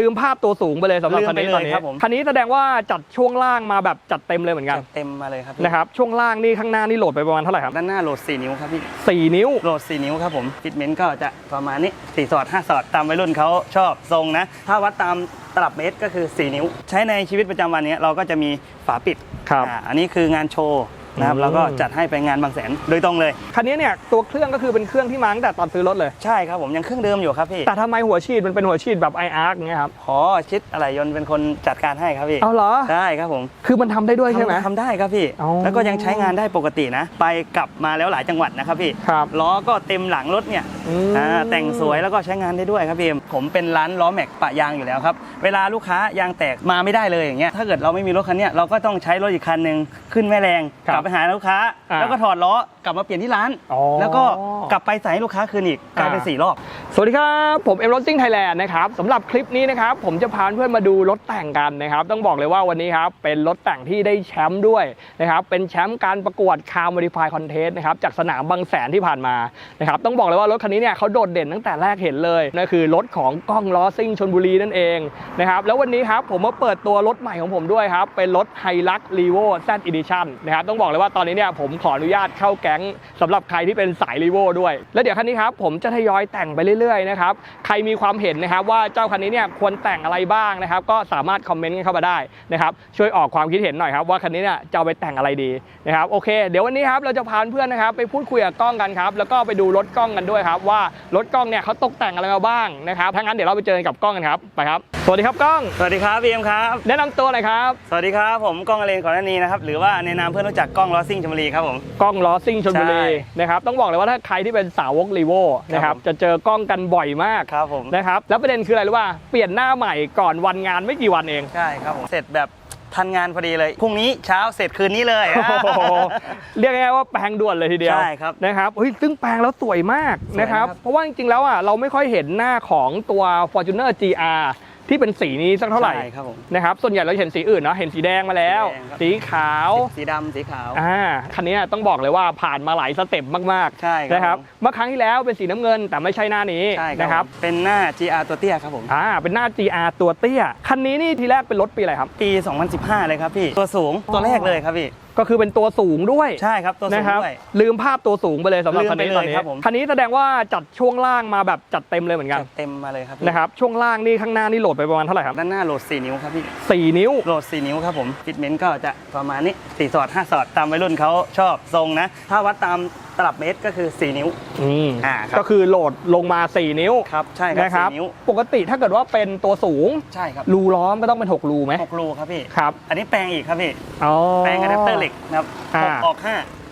ลืมภาพตัวสูงไปเลยสำหรับลืมคันนี้ไปเลยตอนนี้ครับผมคันนี้แสดงว่าจัดช่วงล่างมาแบบจัดเต็มเลยเหมือนกันจัดเต็มมาเลยครับพี่นะครับช่วงล่างนี่ข้างหน้านี่โหลดไปประมาณเท่าไหร่ครับด้านหน้าโหลด 4 นิ้วครับพี่สี่นิ้วโหลด 4 นิ้วครับผมฟิตเมนต์ก็จะประมาณนี้4สอด5สอดตามวัยรุ่นเขาชอบทรงนะ ถ้าวัดตามตลับเมตรก็คือ 4 นิ้ว ใช้ในชีวิตประจำวันเนี้ยเราก็จะมีฝาปิดครับอ่าอันนี้คืองานโชว์ นะครับอืมเราก็จัดให้ไปงานบางแสนโดยตรงเลย คันนี้เนี่ยตัวเครื่องก็คือเป็นเครื่องที่มาตั้งแต่ตอนซื้อรถเลย ใช่ครับผมยังเครื่องเดิมอยู่ครับพี่แต่ทำไมหัวฉีดมันเป็นหัวฉีดแบบไออาร์อย่างเงี้ยครับขอชิดอะไรยนต์เป็นคนจัดการให้ครับพี่เอาเหรอใช่ครับผมคือมันทำได้ด้วยใช่ไหม ทำทำได้ครับพี่ อ๋อ แล้วก็ยังใช้งานได้ปกตินะ ไปกลับมาแล้วหลายจังหวัดนะครับพี่ครับล้อก็เต็มหลังรถเนี่ยอืม อ่าแต่งสวยแล้วก็ใช้งานได้ด้วยครับพี่ผมเป็นร้านล้อแม็กปะยางอยู่แล้วครับ เวลาลูกค้ายางแตกมาไม่ได้เลยอย่างเงี้ยถ้าเกิดเราไม่มีรถคันเนี้ยเราก็ต้องใช้รถอีกคันหนึ่งขึ้นแม่แรงครับกลับไปหาลูกค้า อ่าแล้วก็ถอดล้อกลับมาเปลี่ยนที่ร้าน อ๋อ แล้วก็กลับไปใส่ให้ลูกค้าคืนอีกกลายเป็นอ่าสี่รอบ สวัสดีครับ ผมเอ็มรถซิ่งไทยแลนด์นะครับสำหรับคลิปนี้นะครับผมจะพาเพื่อนมาดูรถแต่งกันนะครับต้องบอกเลยว่าวันนี้ครับเป็นรถแต่งที่ได้แชมป์ด้วยนะครับเป็นแชมป์การประกวดคาร์ m ม d ดิฟายคอนเทสนะครับจากสนามบางแสนที่ผ่านมานะครับต้องบอกเลยว่ารถคันนี้เนี่ยเขาโดดเด่นตั้งแต่แรกเห็นเลยนั่นคือรถของกล้องล้อซิ่งชนบุรีนั่นเองนะครับแล้ววันนี้ครับผมมาเปิดตัวรถใหม่ของผมด้วยครับเป็นรถไฮลักรีโวแซดอีดิชั่นนะครับต้องบอกเลยว่าตอนนี้เนี่ยผมขออนุญาตเข้าแก๊งสำหรับใครที่เป็นสายรีโวด้วย แล้วเดี๋ยวคันนี้ครับผมจะทยอยแต่งไปเรื่อยๆนะครับใครมีความเห็นนะครับว่าเจ้าคันนี้เนี่ยควรแต่งอะไรบ้างนะครับก็สามารถคอมเมนต์กันเข้ามาได้นะครับช่วยออกความคิดเห็นหน่อยครับว่าคันนี้เนี่ยจะเอาไปแต่งอะไรดีนะครับโอเค เดี๋ยววันนี้ครับเราจะพาเพื่อนนะครับไปพูดคุยกับกล้องกันครับแล้วก็ไปดูรถกล้องกันด้วยครับว่ารถกล้องเนี่ยเขาตกแต่งอะไรมาบ้างนะครับถ้างั้นเดี๋ยวเราไปเจอกันกับกล้องกันครับไปครับสวัสดีครับกล้อง สวัสดีครับพีเอ็มครับ แนะนำตัวหน่อยครับ สวัสดีครับผมก้องอเลนขอนานีนะครับหรือว่าในนามเพื่อนรู้จักกล้องล้อซิ่งชมบุรีครับผม กล้องล้อซิ่งชลบุรีใช่นะครับต้องบอกเลยว่าถ้าใครที่เป็นสาวกรีโวนะครับผม จะเจอกล้องกันบ่อยมากครับผมนะครับแล้วประเด็นคืออะไรรู้ป่ะเปลี่ยนหน้าใหม่ก่อนวันงานไม่กี่วันเอง ใช่ครับผมเสร็จแบบทันงานพอดีเลยพรุ่งนี้เช้าเสร็จคืนนี้เลย โอ้โหเรียกง่ายๆว่าแปลงด่วนเลยทีเดียวใช่ครับนะครับเฮ้ยซึ่งแปลงแล้วสวยมากสวยนะครับ นะครับเพราะว่าจริงๆแล้วอะเราไม่ค่อยเห็นหน้าของตัว Fortuner GR ที่เป็นสีนี้สักเท่าไหร่ใช่ครับผม นะครับส่วนใหญ่เราเห็นสีอื่นเนาะเห็นสีแดงมาแล้ว สีแดงครับ สีขาวสีดำสีขาว อ่าคันนี้ต้องบอกเลยว่าผ่านมาหลายสเต็ปมากๆใช่ครับนะครับผมเมื่อครั้งที่แล้วเป็นสีน้ำเงินแต่ไม่ใช่หน้านี้ใช่นะคครัรับบเป็นหน้า GR ตัวเตี้ยครับผม อ่าเป็นหน้า GR ตัวเตี้ย คันนี้นี่ทีแรกเป็นรถปีอะไรครับ ปี 2015 เลยครับพี่ ตัวสูงตัวแรกเลยครับพี่ก็คือเป็นตัวสูงด้วยใช่ครับตัวสูนะงครับด้วย ลืมภาพตัวสูงไปเลยสำหรับลืมคันนี้ไปเลยตอนนี้ครับผม คันนี้แสดงว่าจัดช่วงล่างมาแบบจัดเต็มเลยเหมือนกันจัดเต็มมาเลยครับพี่นะครับช่วงล่างนี่ข้างหน้านี่โหลดไปประมาณเท่าไหร่ครับด้านหน้าโหลด 4 นิ้วครับพี่สี่นิ้ว โหลด 4 นิ้วครับผมฟิตเมนต์ก็จะประมาณนี้4สอด5สอดตามวัยรุ่นเขาชอบทรงนะ ถ้าวัดตามตลับเมตรก็คือ 4 นิ้ว อืมอ่าครับ ก็คือโหลดลงมา 4 นิ้วครับใช่ครับนะครับ4นิ้วปกติถ้าเกิดว่าเป็นตัวสูง ใช่ครับรูล้อมก็ต้องเป็น 6 รูไหม6รูครับพี่ ครับอันนี้แปลงอีกครับพี่ อ๋อ แปลงอะแดปเตอร์เหล็กนะครับอ่าหกออก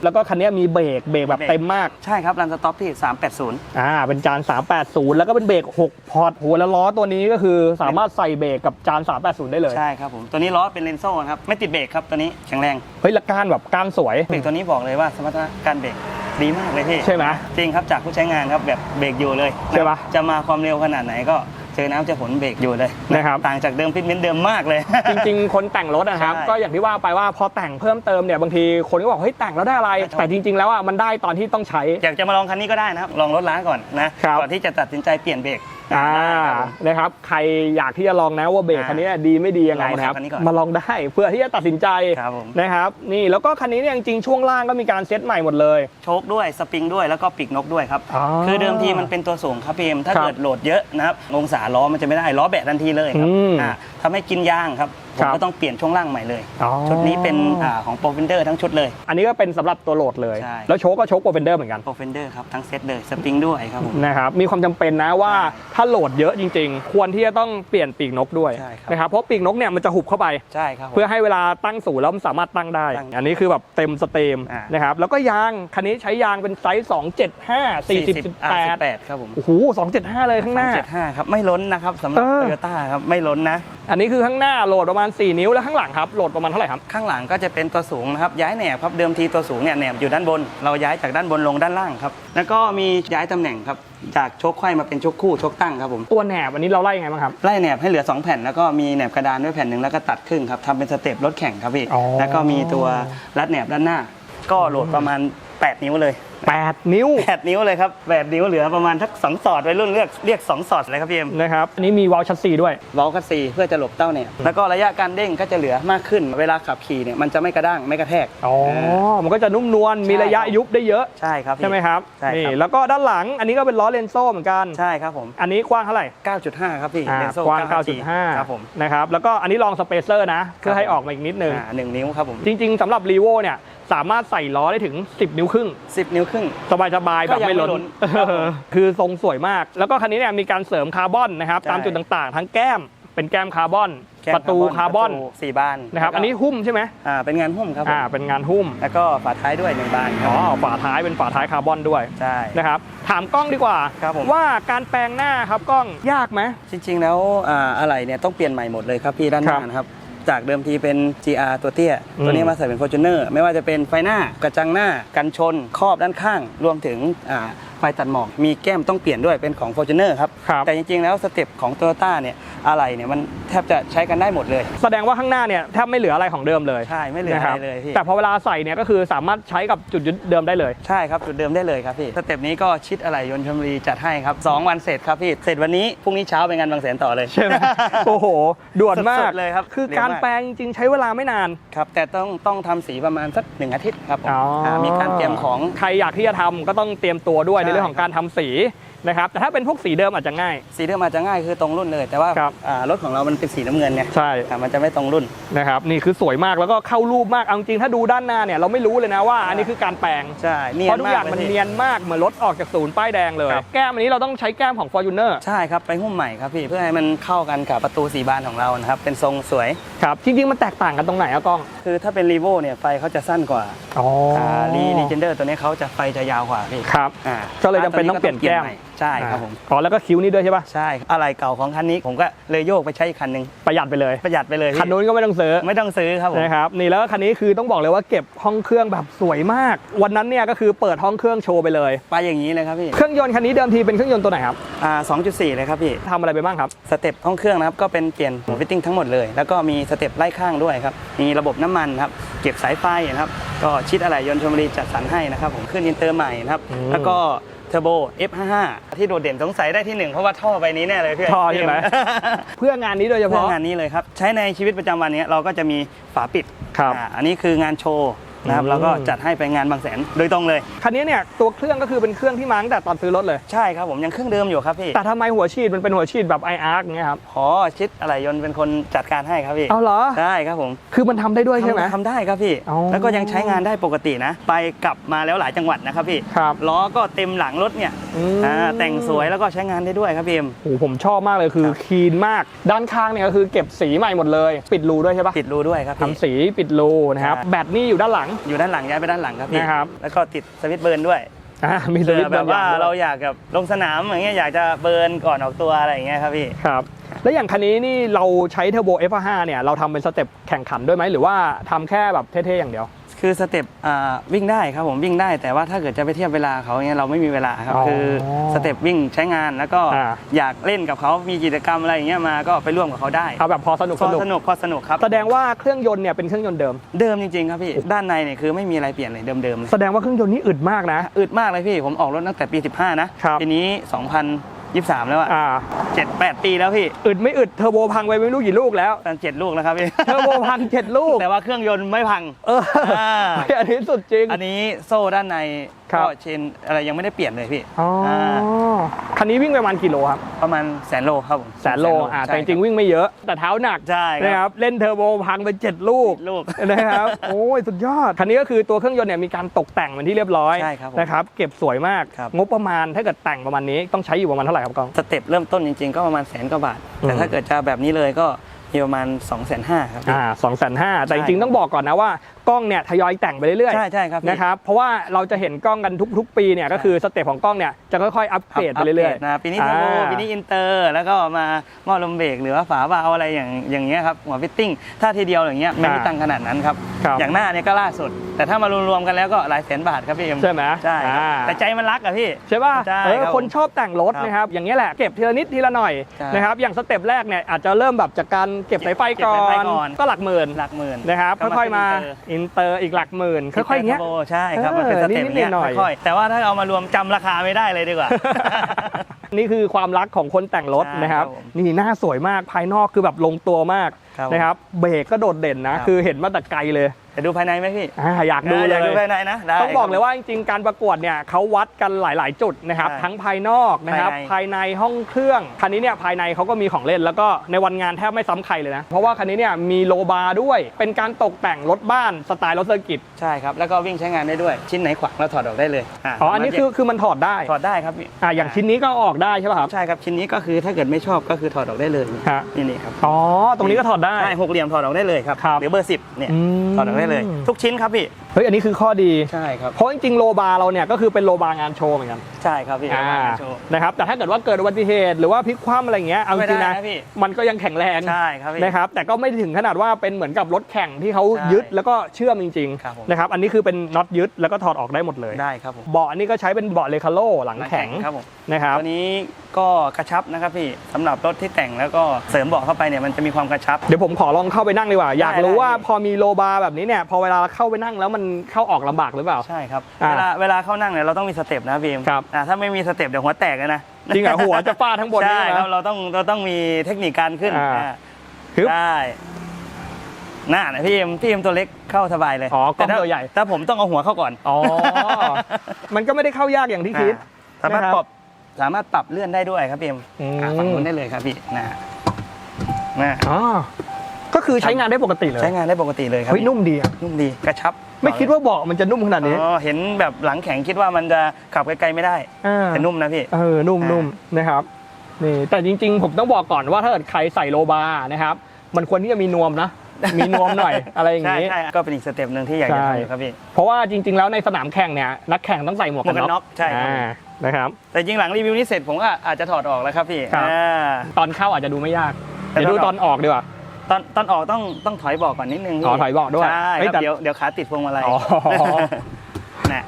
แล้วก็คันนี้มีเบรกเบรกแบบเบรกเต็มมาก5ใช่ครับรันสต็อปที่ 380 อ่า เป็นจาน 380 แล้วก็เป็นเบรก 6 พอร์ตหัวและล้อตัวนี้ก็คือสามารถใส่เบรกกับจาน 380 ได้เลย ใช่ครับผม ตัวนี้ล้อเป็นเลนโซ่นะครับ ไม่ติดเบรกครับตัวนี้แข็งแรง เฮ้ยและก้านแบบก้านสวย เบรกตัวนี้บอกเลยว่าสมรรถนะการเบรกดีมากเลยพี่ ใช่ไหมจริงครับจากผู้ใช้งานครับแบบเบรกอยู่เลย ใช่ปะจะมาความเร็วขนาดไหนก็ เจอน้ำเจอฝนเบรกอยู่เลยนะครับ ต่างจากเดิมฟิตเมนต์เดิมมากเลย จริง ๆ คนแต่งรถนะครับ ใช่ก็อย่างที่ว่าไปว่าพอแต่งเพิ่มเติมเนี่ยบางทีคนก็บอกเฮ้ยแต่งแล้วได้อะไร ใช่ แต่จริง ๆ แล้วอะมันได้ตอนที่ต้องใช้ อยากจะมาลองคันนี้ก็ได้นะครับ ลองรถล้างก่อนนะ ครับ ก่อนที่จะตัดสินใจเปลี่ยนเบรกอ่าได้ครับผมนะครับ ใครอยากที่จะลองนะว่าเบรกอ่าคันนี้ดีไม่ดียังไงนะครับ ลองมาขับคันนี้ก่อนมาลองได้เพื่อที่จะตัดสินใจครับผม นะครับ นี่แล้วก็คันนี้เนี่ยจริงๆช่วงล่างก็มีการเซตใหม่หมดเลย โชคด้วยสปริงด้วยแล้วก็ปีกนกด้วยครับ อ๋อคือเดิมทีมันเป็นตัวสูงครับพีเอ็มถ้าครับเกิดโหลดเยอะนะครับองศาล้อมันจะไม่ได้ล้อแบะทันทีเลยครับอืมอ่าทำให้กินยางครับ ผคมรับก็ต้องเปลี่ยนช่วงล่างใหม่เลยอ๋อชุดนี้เป็นอาของโปรฟินเดอร์ทั้งชุดเลย อันนี้ก็เป็นสำหรับตัวโหลดเลยใช่แล้วโชคก็โชคโปรเฟนเดอร์เหมือนกันโปรฟินเดอร์ครับทั้งเซตเลยสปริงด้วยครับผมนะครับมีความจำเป็นนะว่าใช่ถ้าโหลดเยอะจริง ๆ ควรที่จะต้องเปลี่ยนปีกนกด้วยใช่ครับนะครับเพราะปีกนกเนี่ยมันจะหุบเข้าไปใช่ครับผมเพื่อให้เวลาตั้งศูนย์แล้วมันสามารถตั้งได้ตั้งอันนี้คือแบบเต็มสเตรีมอ่านนะครับแล้วก็ยางคันนี้ใช้ยางเป็นไซส์275 40อ่า18 18ครับผมโอ้โห275 เลยข้างหน้า275ครับไม่ล้นนะครับสำหรับเออโตโยต้าครับไม่ล้นนะ อันนี้คือข้างหน้าโหลดประมาณ4 นิ้วแล้วข้างหลังครับโหลดประมาณเท่าไหร่ครับข้างหลังก็จะเป็นตัวสูงนะครับย้ายแหนบครับเดิมทีตัวสูงเนี่ยแหนบอยู่ด้านบน เราย้ายจากด้านบนลงด้านล่างครับแล้วก็มีย้ายตำแหน่งครับจากโชคไขว้มาเป็นโชคคู่โชคตั้งครับผมตัวแหนบอันนี้เราไล่ยังไงบ้างครับไล่แหนบให้เหลือ 2 แผ่นแล้วก็มีแหนบกระดานด้วยแผ่นหนึ่งแล้วก็ตัดครึ่งครับทำเป็นสเต็ปรถแข่งครับพี่อ๋อแล้วก็มีตัวรัดแหนบด้านหน้า ก็โหลดประมาณ 8 นิ้วเลย 8 นิ้ว 8 นิ้วเลยครับ8นิ้วเหลือประมาณทักสองสอดวัยรุ่นเรียกเรียกสองสอดเลยครับพี่เอ็มนะครับอันนี้มีวาล์วชัดซีด้วยวอลคัสซีเพื่อจะหลบเต้าเนี่ยแล้วก็ระยะการเด้งก็จะเหลือมากขึ้น เวลาขับขี่เนี่ยมันจะไม่กระด้างไม่กระแทกอ๋อมันก็จะนุ่มนวลมีระยะยุบได้เยอะใช่ครับพี่ใช่ไหมครับใช่ครับนี่แล้วก็ด้านหลังอันนี้ก็เป็นล้อเลนโซ่เหมือนกันใช่ครับผมอันนี้กว้างเท่าไหร่ 9.5 ครับพี่อ่าเลนโซ่กว้าง 9.5ครับผม9.5นะครับแล้วก็อันนี้ลองสเปเซอร์นะเพื่อให้ออกมาอีกนิดนึงอ่าหนึ่งนิ้วครับผมจริงๆสำหรับรีโวเนี่ย สามารถใส่ล้อได้ถึง 10 นิ้วครึ่ง 10 นิ้วครึ่ง สบายๆแบบไม่ล้นก็ยังไม่ล้นครับผมคือทรงสวยมาก แล้วก็คันนี้เนี่ยมีการเสริมคาร์บอนนะครับ ใช่ ตามจุดต่างๆ ทั้งแก้มเป็นแก้มคาร์บอน แก้มประตูคาร์บอนประตูสี่บานนะครับแล้วก็อันนี้หุ้มใช่ไหมอ่าเป็นงานหุ้มครับผมอ่าเป็นงานหุ้มแล้วก็ฝาท้ายด้วยหนึ่งบานครัอ๋บอฝาท้ายเป็นฝาท้ายคาร์บอนด้วยใช่ นะครับถามกล้องดีกว่า ครับผม ว่าการแปลงหน้าครับกล้องยากไหม จริงๆแล้วอ่าอะไรเนี่ยต้องเปลี่ยนใหม่หมดเลยครับพี่ด้านหครัน้าบนะครับ จากเดิมทีเป็น GR ตัวเตี้ยอืมตัวนี้มาใส่เป็น Fortuner ไม่ว่าจะเป็นไฟหน้ากระจังหน้ากันชนครอบด้านข้าง รวมถึงอ่า ไฟตัดหมอกมีแก้มต้องเปลี่ยนด้วยเป็นของ Fortuner ครับ ครับ แต่จริงๆ แล้วสเต็ปของ Toyota เนี่ยอะไรเนี่ยมันแทบจะใช้กันได้หมดเลย แสดงว่าข้างหน้าเนี่ยแทบไม่เหลืออะไรของเดิมเลยใช่ไม่เหลือนะอะคไรบเลยพี่ แต่พอเวลาใส่เนี่ยก็คือสามารถใช้กับจุดยึดเดิมได้เลย ใช่ครับจุดเดิมได้เลยครับพี่ สเต็ปนี้ก็ชิดอะไรยนต์ชลบุรีจัดให้ครับสองวันเสร็จครับพี่ เสร็จวันนี้พรุ่งนี้เช้าไปงานบางแสนต่อเลย ใช่ไหม โอ้โห ด่วนมาสุกดๆเลยครับคือเร็วการมากแปลงจริงๆใช้เวลาไม่นาน ครับ แต่ต้องต้องทำสีประมาณสักหนึ่งอาทิตย์ครับผมอ๋ออ่ามีการเตรียมของ ใครอยากที่จะทำก็ต้องเตรียมตัวด้วยใช่ในเรื่องของการทำสี นะครับแต่ถ้าเป็นพวกสีเดิมอาจจะง่าย สีเดิมอาจจะง่ายคือตรงรุ่นเลย แต่ว่าครับอ่ารถของเรามันเป็นสีน้ำเงินไงใช่ อ่ามันจะไม่ตรงรุ่น นะครับนี่คือสวยมากแล้วก็เข้ารูปมากเอาจริงๆถ้าดูด้านหน้าเนี่ยเราไม่รู้เลยนะว่าอันนี้คือการแปลง ใช่เนียเพนราะทุกมาอกย่างเลยมันพี่ เนียนมากเหมือนรถออกจากศูนย์ป้ายแดงเลย ครับ แก้มอันนี้เราต้องใช้แก้มของ Fortuner ใช่ครับ ไปหุ้มใหม่ครับพี่ เพื่อให้มันเข้ากันกับประตูสีบานของเรานะครับ เป็นทรงสวย ครับจริงๆมันแตกต่างกันตรงไหนอะกล้องคือถ้าเป็นรีโวเนี่ยไฟเขาจะสั้นกว่าอ๋อรีรีเจนเดอร์ตัวนี้เขาจะไฟจะยาวกว่าพี่ครับ อ่าก็เลยจำเป็นต้องเปลี่ยนแก้มให ใช่ครับผมอ๋อแล้วก็คิ้วนี่ด้วยใช่ปะใช่อะไรเก่าของคันนี้ผมก็เลยโยกไปใช้อีกคันหนึ่งประหยัดไปเลย ประหยัดไปเลยพี่คันนู้นก็ไม่ต้องซื้อไม่ต้องซื้อครับผมนะครับนี่แล้วก็คันนี้คือต้องบอกเลยว่าเก็บห้องเครื่องแบบสวยมาก วันนั้นเนี่ยก็คือเปิดห้องเครื่องโชว์ไปเลย ไปอย่างนี้เลยครับพี่เครื่องยนต์คันนี้เดิมทีเป็นเครื่องยนต์ตัวไหนครับอ่า2.4 เลยครับพี่ทำอะไรไปบ้างครับสเต็ปห้องเครื่องนะครับก็เป็นเปลี่ยนหัวฟิตติ้งทั้งหมดเลย แล้วก็มีสเต็ปไล่ข้างด้วยครับมีระบบน้ำมันครับเก็บสายไฟนะครับก็ชิดอะไรยนต์ชลบุรีจัดสรรให้นะครับผมขึ้นอินเตอร์ใหม่นะครับอืมแล้วก็ เทอร์โบ F55 ที่โดดเด่นสงสัยได้ที่หนึ่งเพราะว่าท่อใบนี้แน่เลยพี่ท่อใช่ไหม เพื่องานนี้โดยเฉเพื่อพาะงานนี้เลยครับ ใช้ในชีวิตประจำวันเนี้ยเราก็จะมีฝาปิดครับ อ่าอันนี้คืองานโชว์ นะครับอืมแล้วก็จัดให้ไปงานบางแสนโดยตรงเลย คันนี้เนี่ยตัวเครื่องก็คือเป็นเครื่องที่มาตั้งแต่ตอนซื้อรถเลย ใช่ครับผมยังเครื่องเดิมอยู่ครับพี่แต่ทำไมหัวฉีดมันเป็นหัวฉีดแบบ i r อย่างเงี้ยครับขอชิดอะไรยนต์เป็นคนจัดการให้ครับพี่เอาเหรอใช่ครับผมคือมันทำได้ด้วยใช่ไหม ทำทำได้ครับพี่ อ๋อ แล้วก็ยังใช้งานได้ปกตินะ ไปกลับมาแล้วหลายจังหวัดนะครับพี่ครับ ล้อก็เต็มหลังรถเนี่ยอืม อ่าแต่งสวยแล้วก็ใช้งานได้ด้วยครับพี่เอ็ม โอ้โหผมชอบมากเลยคือครับคีนมาก ด้านข้างเนี่ยก็คือเก็บสีใหม่หมดเลย ปิดรูด้วยใช่ปะปิดรูด้วยครับพี่ ทำสีปิดรูนะครับ ใช่ แบตนี่อยู่ด้านหลังอยู่ด้านหลังย้ายไปด้านหลังครับพี่นะครับ แล้วก็ติดสวิตช์เบิร์นด้วยอ่ามีสเผื่วิตอช์แบบว่าบงอย่งด้วยเราอยากกับลงสนามอย่างเงี้ยอยากจะเบิร์นก่อนออกตัวอะไรอย่างเงี้ยครับพี่ครับแล้วอย่างคันนี้นี่เราใช้เทอร์โบ F5 เนี่ยเราทำเป็นสเต็ปแข่งขันด้วยไหมหรือว่าทำแค่แบบเท่ๆอย่างเดียว คือสเต็ปอ่าวิ่งได้ครับผมวิ่งได้ แต่ว่าถ้าเกิดจะไปเทียบเวลาเขาเงี้ยเราไม่มีเวลาครับ อ๋อคือสเต็ปวิ่งใช้งานแล้วก็อ่า อยากเล่นกับเขามีกิจกรรมอะไรอย่างเงี้ยมาก็ไปร่วมกับเขาได้เอาแบบพอสนุกพสอนุกสนุกพอสนุกครับแสดงว่าเครื่องยนต์เนี่ยเป็นเครื่องยนต์เดิม เดิมจริงๆครับพี่ด้านในเนี่ยคือไม่มีอะไรเปลี่ยนเลยเดิมๆเลยแสดงว่าเครื่องยนต์นี่อึดมากนะ อึดมากเลยพี่ผมออกรถตั้งแต่ปี 15 นะครับ ปีนี้ 2023แล้วอะอ่าเจ็ดแปดปีแล้วพี่อึดไม่อึดเทอร์โบพังไปไม่รู้กี่ลูกแล้วตอนเจ็ดลูกแล้วครับพี่เทอร์โบพังเจ็ดลูกแต่ว่าเครื่องยนต์ไม่พัง เอออ่า อันนี้สุดจริง อันนี้โซ่ด้านในครับก็เชนอะไรยังไม่ได้เปลี่ยนเลยพี่อ๋ออา คันนี้วิ่งไปประมาณกี่โลครับ ประมาณแสนโลครับผมแสนโลอ่าแต่ใช่จริงๆวิ่งไม่เยอะ แต่เท้าหนักใช่นะคครับรับ เล่นเทอร์โบพังไปเจ็ดลูกลูกนะครับ โอ้ยสุดยอด คันนี้ก็คือตัวเครื่องยนต์เนี่ยมีการตกแต่งเป็นที่เรียบร้อยใช่ครับผมนะครับ เก็บสวยมากครับงบประมาณถ้าเกิดแต่งประมาณนี้ต้องใช้อยู่ประมาณเท่าไหร่ครับกอง สเต็ปเริ่มต้นจริงๆ ก็ประมาณแสนกว่าบาท แต่อืมถ้าเกิดจะแบบนี้เลยก็ มีประมาณ2องแสนห้าครับพี่อ่าสองแสนห้าแต่จใช่ริงๆ ต้องบอกก่อนนะว่ากล้องเนี่ยทยอยแต่งไปเรื่อยใช่ใช่ครับๆพี่นะครับ เพราะว่าเราจะเห็นกล้องกันทุกๆ ปีเนี่ยก็คือสเต็ปของกล้องเนี่ยจะค่อยๆ อัปเกรดไปเรื่อยปนะปีนี้เทอร์โบอ่า ปีนี้อินเตอร์ แล้วก็มาหม้อลมเบรกหรือว่าฝาบาวอะไรอย่างอย่างเงี้ยครับหัวฟิตติ้งถ้าทีเดียวอย่างเงี้ยไม่ได้ตังค์ขนาดนั้นครับครับอย่างหน้าเนี่ยก็ล่าสุด แต่ถ้ามารวมๆกันแล้วก็หลายแสนบาทครับพี่เอ็มใช่ไหมใช่ครับอ่า แต่ใจมันรักอะพี่ ใช่ป่ะใช่เออครับคนชอบแต่งรถครับนะครับ อย่างนี้ยแหละเก็บทีละนิดทีละหน่อยใช่นะครับ อย่างสเต็ปแรกเนี่ยอาจจะเริ่มแบบจากการเก็บสายไฟเก็บก่อสายไฟน ก่อน ก็หลักหมื่นหลักหมื่นนะครับก็ค่อยๆมาขึ้นอินเตอร์อีกหลักหมื่นค่อยๆอย่างเงี้ยเทอร์โบใช่ครับมันเป็นเอสอเต็ปนิดๆเนี้ยหน่อยๆค่อยๆแต่ว่าถ้าเอามารวมจำราคาไม่ได้เลยดีกว่า นี่คือความรักของคนแต่งรถใช่นะครับครับผม นี่หน้าสวยมากภายนอกคือแบบลงตัวมากครับ นะครับเบรกก็โดดเด่นนะครับคือเห็นมาแต่ไกลเลยจะดูภายในไหมพี่อ่าอยากดูเลอยากดูภายในนะได้ต้องบอกเลยว่าจริงๆการประกวดเนี่ยเขาวัดกันหลาย ๆ จุดนะครับใช่ทั้งภายนอกนะครับภายในภายในห้องเครื่องคันนี้เนี่ยภายในเขาก็มีของเล่น แล้วก็ในวันงานแทบไม่ซ้ำใครเลยนะเพราะว่าคันนี้เนี่ยมีโลบาร์ด้วย เป็นการตกแต่งรถบ้านสไตล์รถเซอร์กิตใช่ครับแล้วก็วิ่งใช้งานได้ด้วยชิ้นไหนขวางเราถอดออกได้เลยอ๋ออันนี้คือคือมันถอดได้ถอดได้ครับพี่อ่าอย่างชิ้นนี้ก็เอาออกได้ใช่ป่ะครับใช่ครับชิ้นนี้ก็คือถ้าเกิดไม่ชอบก็คือถอดออกได้เลยฮะนี่นี่ครับอ๋อตรงนี้ก็ถอดได้ใช่หกเหลี่ยมถอดออกได้เลยครับครับหรือเบอร์สิบเนี่ยอืมถอดออกได้เลย ทุกชิ้นครับพี่เฮ้ยอันนี้คือข้อดี ใช่ครับ เพราะจริงๆโลบาร์เราเนี่ยก็คือเป็นโลบาร์งานโชว์เหมือนกันใช่ครับพี่อ่าโชว์ นะครับแต่ถ้าเกิดว่าเกิดอุบัติเหตุหรือว่าพลิกคว่ำอะไรอย่างเงี้ยเอาจริงๆนะไม่ได้นะพี่ มันก็ยังแข็งแรงใช่ครับพี่ นะครับแต่ก็ไม่ถึงขนาดว่าเป็นเหมือนกับรถแข่งที่เขาใช่ยึดแล้วก็เชื่อมจริงครับผม ๆนะครับอันนี้คือเป็นน็อตยึดแล้วก็ถอดออกได้หมดเลยได้ครับผมเบาะอันนี้ก็ใช้เป็นเบาะเลคาโลหลังแข็งครับผมนะครับ ตัวนี้ก็กระชับนะครับพี่สำหรับรถที่แต่งแล้วก็เสริมเบาะเข้าไปเนี่ยมันจะมีความกระชับ เดี๋ยวผมขอลองเข้าไปนั่งดีกว่า อยากรู้ได้ว่าได้ พอมีโลบาร์แบบนี้เนี่ย พอเวลาเข้าไปนั่งแล้วมันเข้าออกลำบากหรือเปล่า ใช่ครับอ่าเวลาเวลาเข้านั่งเนี่ยเราต้องมีสเต็ปนะพี่เอ็มครับ อ่าถ้าไม่มีสเต็ปเดี๋ยวหัวแตกเลยนะจริงเหรอหัวจะฟาดทั้งบนใช่นี่ครับนะ เราต้องเราต้องมีเทคนิคการขึ้นอ่าอ่าฮึบได้หน้านะพี่เอ็มพี่เอ็มตัวเล็กเข้าสบายเลยอ๋อกล้องแถ้าตัวใหญ่ ถ้าผมต้องเอาหัวเข้าก่อนอ๋อ มันก็ไม่ได้เข้ายากอย่างที่คิด อ่าสามารถนะครับปรับสามารถปรับเลื่อนได้ด้วยครับพี่เอ็มอืม อ่าฝั่งนู้นได้เลยครับพี่นะนะ อ๋อ ก็คือใช้งานได้ปกติเลยใช้งานได้ปกติเลยครับเฮ้ยนุ่มดีอะนุ่มดีกระชับไม่คิดว่าเบาะมันจะนุ่มขนาดนี้อ๋อเห็นแบบหลังแข็งคิดว่ามันจะขับไกลๆไม่ได้อ่าแต่นุ่มนะพี่เออนุ่มอ่านุ่มนะครับนี่แต่จริง ๆ ผมต้องบอกก่อนว่าถ้าเกิดใครใส่โลบาร์นะครับ มันควรที่จะมีนวมนะมีนวมหน่อยอะไรอย่างใช่นี้ใช่ก็เป็นอีกสเต็ปหนึ่งที่อยากจะใช่ทำอยู่ครับพี่เพราะว่าจริง ๆ แล้วในสนามแข่งเนี่ยนักแข่งต้องใส่หมวกกันหมวกกันน็น็อกใช่ครับอ่านะครับแต่จริงหลังรีวิวนี้เสร็จผมก็อาจจะถอดออกแล้วครับพี่ครับอ่าตอนเข้าอาจจะดูไม่ยากแต่เดี๋ยวดูตตออนนออกดีกว่า ตอนตอนออกต้องต้องถอยเบอกก่อนนิดนึงพี่อ๋อถอยเบาะด้วยใช่เฮ้ยครับแต่ เดี๋ยวเดี๋ยวขาติดพวงมาลัยอ๋อน่ะ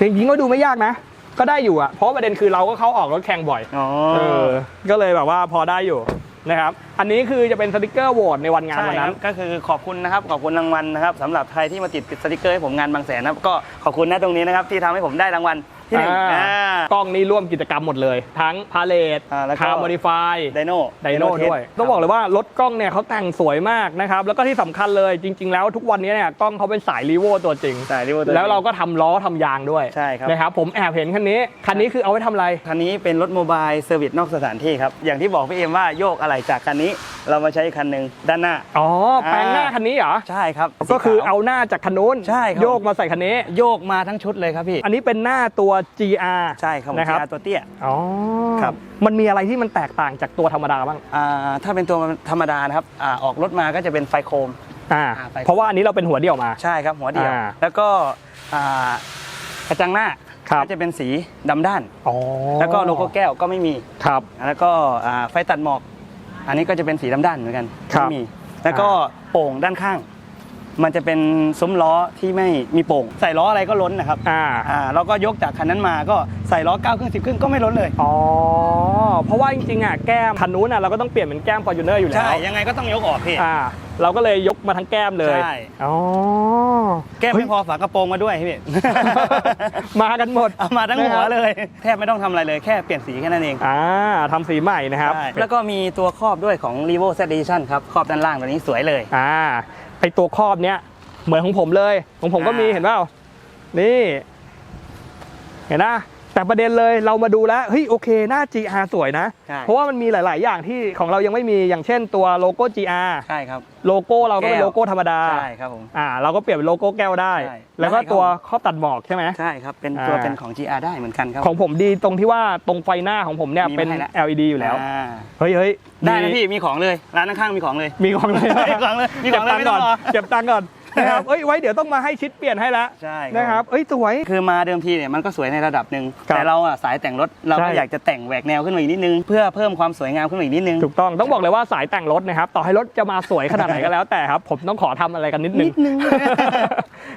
จริงๆก็ดูไม่ยากนะ ก็ได้อยู่อะเพราะประเด็นคือเราก็เข้าออกรถแข่งบ่อยอ๋อเออก็เลยแบบว่าพอได้อยู่นะครับ อันนี้คือจะเป็นสติกเกอร์โหวตในวันงานใช่วันคนั้รัน บก็คือขอบคุณนะครับขอบคุณรางวัลนะครับสำหรับใครที่มาติดสติกเกอร์ให้ผมงานบางแสนนะครับก็ขอบคุณนะตรงนี้นะครับที่ทำให้ผมได้รางวัล ที่หนึ่งอ่าอ่า กล้องนี้ร่วมกิจกรรมหมดเลย ทั้งพาเลทอ่าแล้วก็ คาร์โมดิฟาย ไดโน่ ไดโน่ด้วย ต้องบอกเลยว่ารถกล้องเนี่ยเขาแต่งสวยมากนะครับ แล้วก็ที่สำคัญเลยจริง ๆ แล้วทุกวันนี้เนี่ยกล้องเขาเป็นสายรีโวตัวจริงใช่รีวิวตัวแล้วเราก็ทำล้อทำยางด้วยใช่ครับ นะครับ ผมแอบเห็นคันนี้ คันนี้คือเอาไว้ทำอะไร คันนี้เป็นรถโมบายเซอร์วิสนอกสถานที่ครับ อย่างที่บอกพี่เอ็มว่าโยกอะไรจากคันนี้ เรามาใช้คันหนึ่งด้านหน้า อ๋อ แปลงหน้าอ่าคันนี้เหรอ ใช่ครับก็คือสีขว เอาหน้าจากคันนู้นใช่ครับ โยกมาใส่คันนี้ โยกมาทั้งชุดเลยครับพี่ อันนี้เป็นหน้าตัว GR ใช่ครับผม นะครับ GR ตัวเตี้ย อ๋อครับ มันมีอะไรที่มันแตกต่างจากตัวธรรมดาบ้างอ่าถ้าเป็นตัวธรรมดานะครับอาออกรถมาก็จะเป็นไฟโคม อ่า อ่าไป เพราะว่าอันนี้เราเป็นหัวเดี่ยวมา ใช่ครับหัวเดียว อ่าแล้วก็อ่ากระจังหน้าครับ ก็จะเป็นสีดำด้าน อ๋อแล้วก็โลโก้แก้วก็ไม่มี ครับ แล้วก็อ่าไฟตัดหมอก อันนี้ก็จะเป็นสีดำด้านเหมือนกันครับ ไม่มี แล้วก็โป่งด้านข้าง มันจะเป็นซุ้มล้อที่ไม่มีโป่ง ใส่ล้ออะไรก็ล้นนะครับอ่าอ่าแล้วก็ยกจากคันนั้นมาก็ใส่ล้อ9เครื่อง10เครื่องก็ไม่ล้นเลย อ๋อ เพราะว่าจริงๆอะแก้มคันนู้นอะเราก็ต้องเปลี่ยนเป็นแก้มฟอร์จูเนอร์อยู่แล้วใช่ ยังไงก็ต้องยกออกพี่อ่า เราก็เลยยกมาทั้งแก้มเลย ใช่ อ๋อ แก้มเฮ้ยไม่พอฝากระโปรงมาด้วยพี่ มากันหมด เอามาทั้งหัวนะครับเลย แทบไม่ต้องทำอะไรเลยแค่เปลี่ยนสีแค่นั้นเองอ่าทำสีใหม่นะครับ ใช่แล้วก็มีตัวครอบด้วยของ r e v o Z Edition ครับครอบด้านล่างตัวนี้สวยเลย อ่า ไอตัวครอบเนี้ยเหมือนของผมเลย ของผมก็มีอ่าเห็นเปล่านี่ เห็นนะ แต่ประเด็นเลยเรามาดูแล้วเฮ้ยโอเคหน้า GR สวยนะ ใช่ เพราะว่ามันมีหลาย ๆ อย่างที่ของเรายังไม่มีอย่างเช่นตัวโลโก้ GR ใช่ครับ โลโก้เราก็เป็นแก้ว โลโก้ธรรมดาใช่ครับผม อ่าเราก็เปลี่ยนเป็นโลโก้แก้วได้ ใช่แล้วก็ได้ครับ ตัวครอบตัดหมอกใช่ไหม ใช่ครับ เป็นตัวอ่า เป็นของ GR ได้เหมือนกันครับ ของผมดีตรงที่ว่าตรงไฟหน้าของผมเนี่ยมีเป็นให้แล้ว LED อยู่แล้วาเฮ้ยเฮ้ยได้นะมีพี่มีของเลยร้านข้างๆมีของเลยมีของเลย มีของเลยมีของเลยเก็บตังค์ก่อนไม่ต้องรอ เก็บตังค์ก่อน นะครับเอ้ยไว้เดี๋ยวต้องมาให้ชิดเปลี่ยนให้แล้วใช่นะครับเอ้ยสวย คือมาเดิมทีเนี่ยมันก็สวยในระดับหนึ่งครับแต่เราอะสายแต่งรถเราใช่ ก็อยากจะแต่งแหวกแนวขึ้นมาอีกนิดนึง เพื่อเพิ่มความสวยงามขึ้นมาอีกนิดนึง ถูกต้องต้องบอกเลยว่าสายแต่งรถนะครับ ต่อให้รถจะมาสวยขนาดไหนก็แล้วแต่ครับ ผมต้องขอทำอะไรกันนิดนึง นิดนึง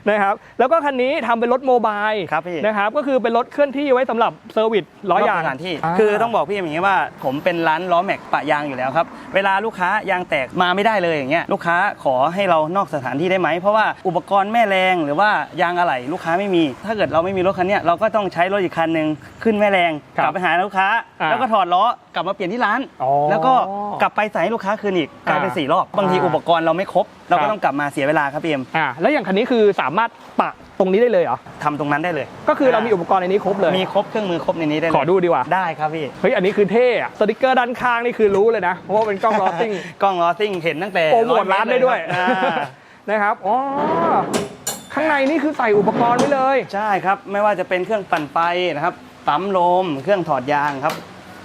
นะครับ แล้วก็คันนี้ทำเป็นรถโมบายครับพี่ นะครับ ก็คือเป็นรถเคลื่อนที่ไว้สำหรับเซอร์วิสร้อยยางนกสถานที่คือต้องบอกพี่อย่างนี้ว่า ผมเป็นร้านล้อแม็กปะยางอยู่แล้วครับ เวลาลูกค้ายางแตกมาไม่ได้เลยอย่างเงี้ยลูกค้าขอให้เรานอกสถานที่ได้ไหมเพราะว่าอุปกรณ์แม่แรงหรือว่ายางอะไหล่ลูกค้าไม่มี ถ้าเกิดเราไม่มีรถคันเนี้ยเราก็ต้องใช้รถอีกคันหนึ่งขึ้นแม่แรงครับกลับไปหาลูกค้าอ่าแล้วก็ถอดล้อกลับมาเปลี่ยนที่ร้านอ๋อแล้วก็กลับไปใส่ให้ลูกค้าคืนอีกกลายเป็นอ่าสี่รอบบางทีอ่าอุปกรณ์เราไม่ครบ เราครัก็บต้องกลับมาเสียเวลาครับพี่เอ็มอ่าแล้วอย่างคันนี้คือสามารถปะตรงนี้ได้เลยเหรอทำตรงนั้นได้เลย ก็คือเรามีอุปกรณ์ในนี้ครบเลย มีครบเครื่องมือครบในนี้ได้เลย ขอดูดีกว่า ได้ครับพี่ เฮ้ย อันนี้คือเท่อะสติกเกอร์ด้านข้างนี่คือรู้เลยนะ เพราะว่าเป็นกล้องลอสซิ่ง กล้องล้อซิ่งเห็นตั้งแต่โปรโมทร้านได้ด้วยอ่า นะครับอ๋อข้างในนี่คือใส่อุปกรณ์ไว้เลย ใช่ครับ ไม่ว่าจะเป็นเครื่องปั่นไฟนะครับ ปั๊มลม เครื่องถอดยางครับ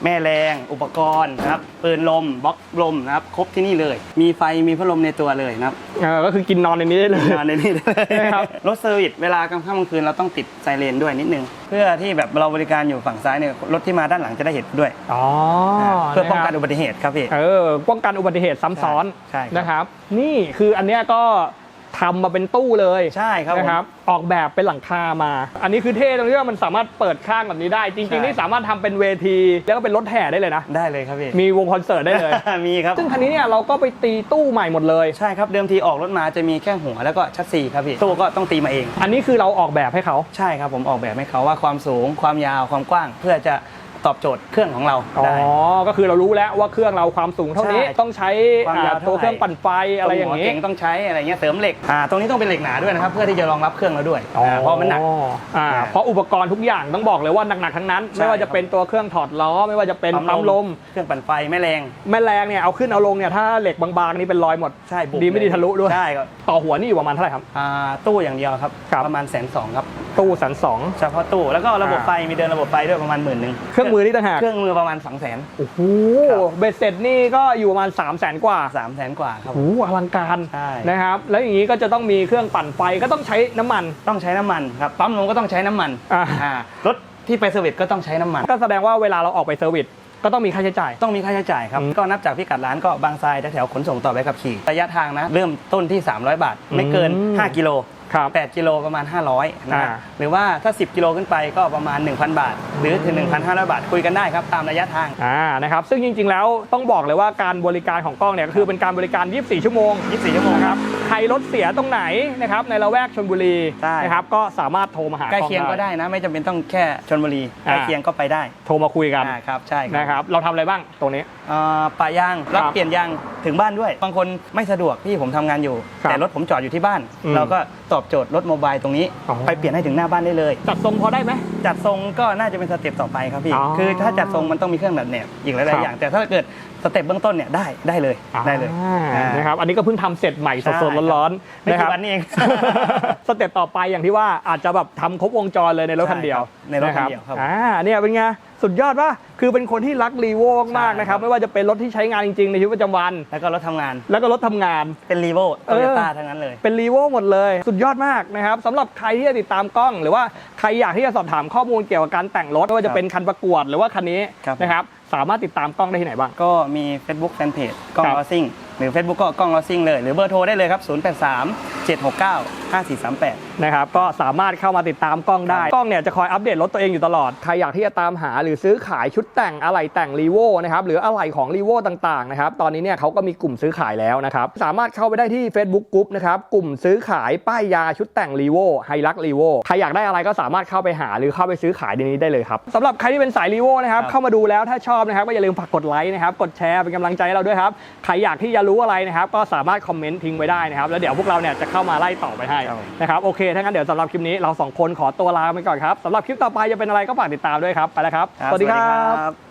แม่แรงอุปกรณ์นะครับปืนลมบล็อกลมนะครับครบที่นี่เลย มีไฟมีพัดลมในตัวเลยนะครับเออก็คือกินนอนในนี้ได้เลย นอนในนี่เลยครับ รถเซอร์วิสเวลากลางค่ำกลางคืนเราต้องติดไซเรนด้วยนิดนึง เพื่อที่แบบเราบริการอยู่ฝั่งซ้ายเนี่ยรถที่มาด้านหลังจะได้เห็นด้วยอ๋อเพื่อป้องกันนะคอุรับบัติเหตุครับพี่เออป้องกันอุบัติเหตุซ้ำซ้อนใช่ครับนะครับ นี่คืออันเนี้ยก็ ทำมาเป็นตู้เลยใช่ครับผมนะครับ ออกแบบเป็นหลังคามา อันนี้คือเท่ตรงที่ว่ามันสามารถเปิดข้างแบบนี้ได้ จริงใช่ๆนี่สามารถทำเป็นเวที แล้วก็เป็นรถแห่ได้เลยนะ ได้เลยครับพี่ มีวงคอนเสิร์ตได้เลย มีครับ ซึ่งคันนี้เนี่ยเราก็ไปตีตู้ใหม่หมดเลย ใช่ครับเดิมทีออกรถมาจะมีแค่หัวแล้วก็ชัดซีครับพี่ตู้ก็ต้องตีมาเอง อันนี้คือเราออกแบบให้เขา ใช่ครับผมออกแบบให้เขาว่าความสูงความยาวความกว้าง เพื่อจะ ตอบโจทย์เครื่องของเราอ๋อ ได้ ก็คือเรารู้แล้วว่าเครื่องเราความสูงเท่านี้ใช่ต้องใช้ความยาวอ่าเท่าไหร่ตัวเครื่องปั่นไฟอะไรอย่างนี้ นี้เก่งต้องใช้อะไรเงี้ยเสริมเหล็กอ่าตรงนี้ต้องเป็นเหล็กหนาด้วยนะครับเพื่อที่จะรองรับเครื่องเราด้วยาเพราะมันหนักอ่าอ่าเพราะอุปกรณ์ทุกอย่างต้องบอกเลยว่าหนักๆทั้งนั้น ใช่ ไม่ว่าจะเป็นตัวเครื่องถอดล้อ ไม่ว่าจะเป็นปั๊มลม เครื่องปั่นไฟแม่แรงแม่แรงเนี่ยเอาขึ้นเอาลงเนี่ยถ้าเหล็กบางๆนี่เป็นรอยหมด ใช่บุกดีไม่ดีทะลุด้วย ใช่ครับ ต่อหัวนี่อยู่ประมาณเท่าไหร่ครับ อ่าตู้อย่างเดียวครับ ครับ ประมาณแสนสองครับ ตู้สันสองเฉพาะตู้แล้วก็ระบบอ่าไฟมีเดินระบบไฟด้วยประมาณหมื่นหนึ่งเครื่องมือนี่ต่างหากเครื่องมือประมาณสองแสนโอ้โหครับเบ็ดเสร็จนี่ก็อยู่ประมาณ3 0 0แสนกว่าสามแสนกว่าครับโอ้โหอลังการใช่นะครับแล้วอย่างนี้ก็จะต้องมีเครื่องปั่นไฟก็ต้องใช้น้ำมันต้องใช้น้ำมันครับปั๊มลมก็ต้องใช้น้ำมันอ่าอ่ารถที่ไปเซอร์วิสก็ต้องใช้น้ำมัน ก็แสดงว่าเวลาเราออกไปเซอร์วิสก็ต้องมีค่าใช้จ่าย ต้องมีค่าใช้จ่ายครับอืมก็นับจากพิกัดร้านก็บางทรายแถวๆขนส่งต่อไปขับขี่ ระยะทางนะ เริ่มต้นที่ 300 บาท ไม่เกินอืม5กิโลครับ8กิโลประมาณ 500นะฮะอ่า หรือว่าถ้า 10 กิโลขึ้นไปก็ประมาณ 1,000 บาท หรือถึง 1,500 บาทคุยกันได้ครับ ตามระยะทาง อ่านะครับซึ่งจริงๆแล้วต้องบอกเลยว่าการบริการของกล้องเนี่ยก็คือเป็นการบริการ 24 ชั่วโมง 24 ชั่วโมง นะคครัรับบใครรถเสียตรงไหนนะครับในละแวกชนบุรีใช่ นะครับก็สามารถโทรมาหาใกล้ล้องเคียงก็ได้นะ ไม่จำเป็นต้องแค่ชนบุรีใกอ่าล้เคียงก็ไปได้โทรมาคุยกันอ่าครับใช่นะครับเราทำอะไรบ้างตรงนี้ เอ่อปะยางรับครับเปลี่ยนยางถึงบ้านด้วย บางคนไม่สะดวกที่ผมทำงานอยู่ ครับแต่รถผมจอดอยู่ที่บ้าน อืมเราก็ ตอบโจทย์รถโมบายตรงนี้ อ๋อ ไปเปลี่ยนให้ถึงหน้าบ้านได้เลย จัดทรงพอได้ไหม จัดทรงก็น่าจะเป็นสเต็ปต่อไปครับพี่ อ๋อคือถ้าจัดทรงมันต้องมีเครื่องดัดแนบอีกหครัลายบๆอย่าง แต่ถ้าเกิด สเต็ปเบื้องต้นเนี่ยได้ได้เลยได้เลยอ่าอ่านะครับ อันนี้ก็เพิ่งทำเสร็จใหม่ใช่สดๆร้อนๆไม่นะคกี่รับ วันนี้เอง สเต็ปต่อไปอย่างที่ว่าอาจจะแบบทำครบวงจรเลยในรถคันเดียวใช่ครับในรถคันเดียวครับอ่าเนี่ยเป็นไงสุดยอดป่ะคือเป็นคนที่รักรีโวมากๆใช่นะครับครับ ไม่ว่าจะเป็นรถที่ใช้งานจริงๆ ในชีวิตประจำวัน แล้วก็รถทำงานแล้วก็รถทำงาน เป็นรีโวเอโตอโยต้าทั้งนั้นเลย เป็นรีโวหมดเลย สุดยอดมากนะครับสำหรับใครที่จะติดตามกล้อง หรือว่าใครอยากที่จะสอบถามข้อมูลเกี่ยวกับการแต่งรถไม่ว่าจะเป็นคันประกวดหรือว่าคันนี้ครับ นะครับ สามารถติดตามกล้องได้ที่ไหนบ้าง ก็มี Facebook Fanpage กล้องครับลอซิ่ง หรือ Facebook ก็กล้องลอซิ่งเลย หรือเบอร์โทรได้เลยครับ 083 769 5438 นะครับก็สามารถเข้ามาติดตามกล้องได้ครับกล้องเนี่ยจะคอยอัปเดตรถตัวเองอยู่ตลอด ใครอยากที่จะตามหาหรือซื้อขายชุดแต่งอะไหล่แต่งรีโวนะครับหรืออะไหล่ของรีโวต่างๆนะครับตอนนี้เนี่ยเขาก็มีกลุ่มซื้อขายแล้วนะครับสามารถเข้าไปได้ที่ Facebook กลุ่มนะครับกลุ่มซื้อขายป้ายยาชุดแต่งรีโวไฮลักรีโวใครอยากได้อะไรก็สามารถเข้าไปหาหรือเข้าไปซื้อขายในนี้ได้เลยครับสำหรับใครที่เป็นสายรีโวนะครับครับเข้ามาดูแล้วถ้าชอบนะครับก็อย่าลืมฝากกดไลค์นะครับกดแชร์เป็นกำลังใจให้เราด้วยครับใครอยากที่จะรู้อะไรนะครับก็สามารถคอมเมนต์ทิ้งไว้ได้นะครับแล้วเดี๋ยวพวกเราเนี่ยจะเข้ามาไล่ตอบไปให้ครับ นะครับโอเคถ้างั้นเดี๋ยวสำหรับคลิปนี้เราสองคนขอตัวลาไปก่อนครับสำหรับคลิปต่อไปจะเป็นอะไรก็ฝากติดตามด้วยครับไปแล้วครับครับสวัสดีครับครับ